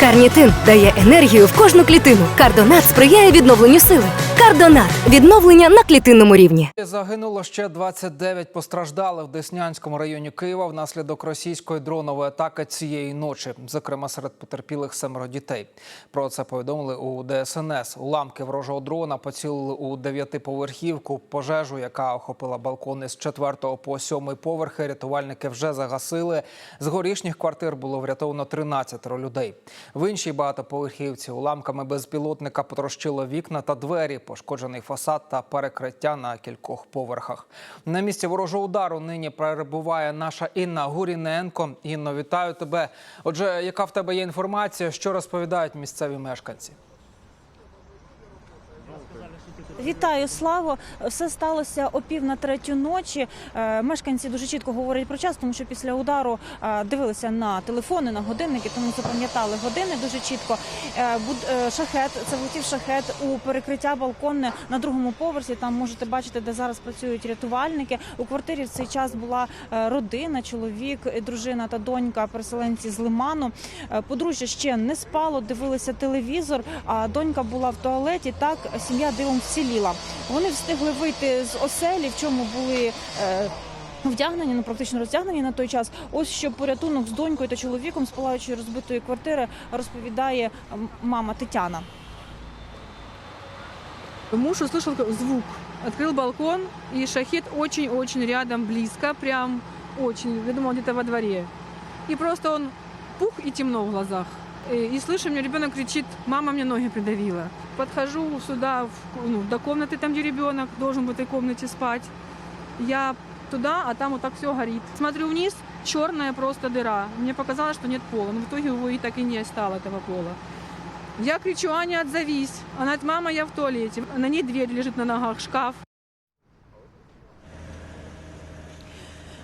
Карнітин дає енергію в кожну клітину. Кардонат сприяє відновленню сили. Кардонат відновлення на клітинному рівні. Загинуло ще 29 постраждалих в Деснянському районі Києва внаслідок російської дронової атаки цієї ночі. Зокрема, серед потерпілих семеро дітей. Про це повідомили у ДСНС. Уламки ворожого дрона поцілили у дев'ятиповерхівку. Пожежу, яка охопила балкони з 4 по 7 поверхи. Рятувальники вже загасили. З горішніх квартир було врятовано 13 людей. В іншій багатоповерхівці уламками безпілотника потрощило вікна та двері, пошкоджений фасад та перекриття на кількох поверхах. На місці ворожого удару нині перебуває наша Інна Гуріненко. Інно, вітаю тебе. Отже, яка в тебе є інформація, що розповідають місцеві мешканці? Вітаю, Славо! Все сталося о пів на третю ночі. Е, Мешканці дуже чітко говорять про час, тому що після удару е, дивилися на телефони, на годинники, тому запам'ятали години дуже чітко. Е, Шахет це влетів шахет у перекриття балконне на другому поверсі. Там можете бачити, де зараз працюють рятувальники. У квартирі в цей час була родина, чоловік, дружина та донька, переселенці з Лиману. Подружжя ще не спало, дивилися телевізор. А донька була в туалеті. Так сім'я дивом вціліла. Вони встигли вийти з оселі, в чому були. Е, Вдягнені, ну практично роздягнені на той час. Ось що порятунок з донькою та чоловіком з палаючої розбитої квартири розповідає мама Тетяна. Муж услышал звук, открыл балкон, и шахет очень-очень рядом, близко, прям очень, я думала, где-то во дворе. И просто он пух и темно в глазах. Э, И слышу, мне ребенок кричит, мама мне ноги придавила. Подхожу сюда, в ку- ну, до комнаты, там, где ребенок должен в этой комнате спать. Я туда, а там вот так все горит. Смотрю вниз, черная просто дыра. Мне показалось, что нет пола. Но в итоге его и так и не стало, этого пола. Я кричу, Аня, отзовись. Она говорит, мама, я в туалете. На ней дверь лежит на ногах, шкаф.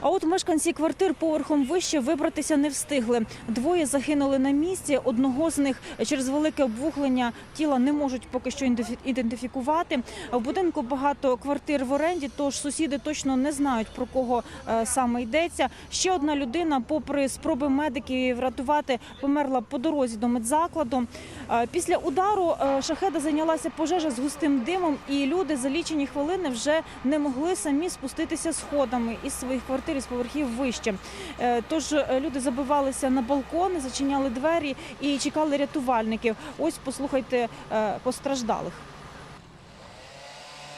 А от мешканці квартир поверхом вище вибратися не встигли. Двоє загинули на місці. Одного з них через велике обвуглення тіла не можуть поки що ідентифі- ідентифікувати. В будинку багато квартир в оренді, тож сусіди точно не знають про кого е, саме йдеться. Ще одна людина, попри спроби медиків врятувати, померла по дорозі до медзакладу. Е, Після удару е, шахеда зайнялася пожежа з густим димом, і люди за лічені хвилини вже не могли самі спуститися сходами із своїх квартир із поверхів вище. Е, Тож е, люди забивалися на балкони, зачиняли двері і чекали рятувальників. Ось послухайте е, постраждалих.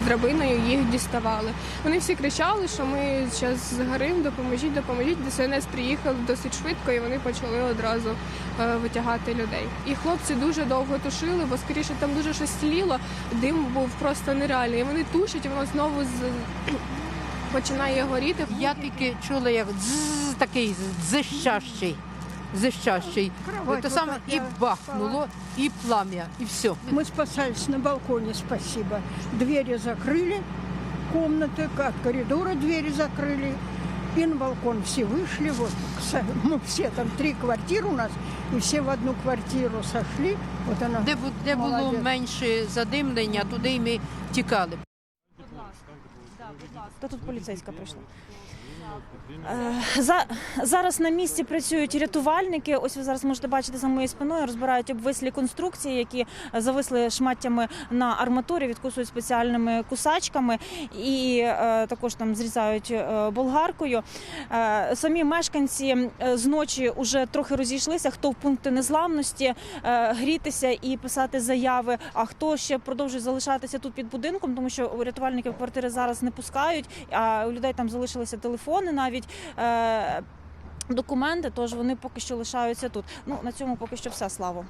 драбиною їх діставали. Вони всі кричали, що ми зараз згоримо, допоможіть, допоможіть. ДСНС приїхав досить швидко і вони почали одразу витягати людей. І хлопці дуже довго тушили, бо скоріше там дуже щось сліло, дим був просто нереальний. І вони тушать, і воно знову з починає горіти. Я тільки чула, як дзз такий зищащий. Зищащий. То саме і бахнуло, і плам'я, і все. Мы спасались на балконе, спасибо. Двери закрыли, комнаты, от коридора двери закрыли. И на балкон все вышли, вот с- мы все там три квартиры у нас, и все в одну квартиру сошли. Вот она. Де, бу- де було Молодець. менше задимлення, туди й ми тікали. Та тут поліцейська прийшла. Е, За, зараз на місці працюють рятувальники. Ось ви зараз можете бачити за моєю спиною. Розбирають обвислі конструкції, які зависли шматтями на арматурі, відкусують спеціальними кусачками і е, також там зрізають е, болгаркою. Е, самі мешканці е, з ночі вже трохи розійшлися. Хто в пункти незламності е, грітися і писати заяви. А хто ще продовжує залишатися тут під будинком, тому що рятувальники в квартири зараз не пускають. А у людей там залишилися телефони, навіть е, документи. Тож вони поки що лишаються тут. Ну на цьому поки що все слава.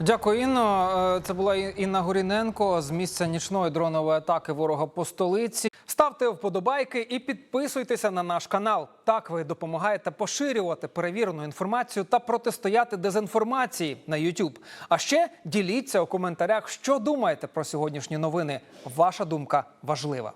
Дякую, Інно. Е, Це була Інна Горіненко з місця нічної дронової атаки ворога по столиці. Ставте вподобайки і підписуйтеся на наш канал. Так ви допомагаєте поширювати перевірену інформацію та протистояти дезінформації на YouTube. А ще діліться у коментарях, що думаєте про сьогоднішні новини. Ваша думка важлива.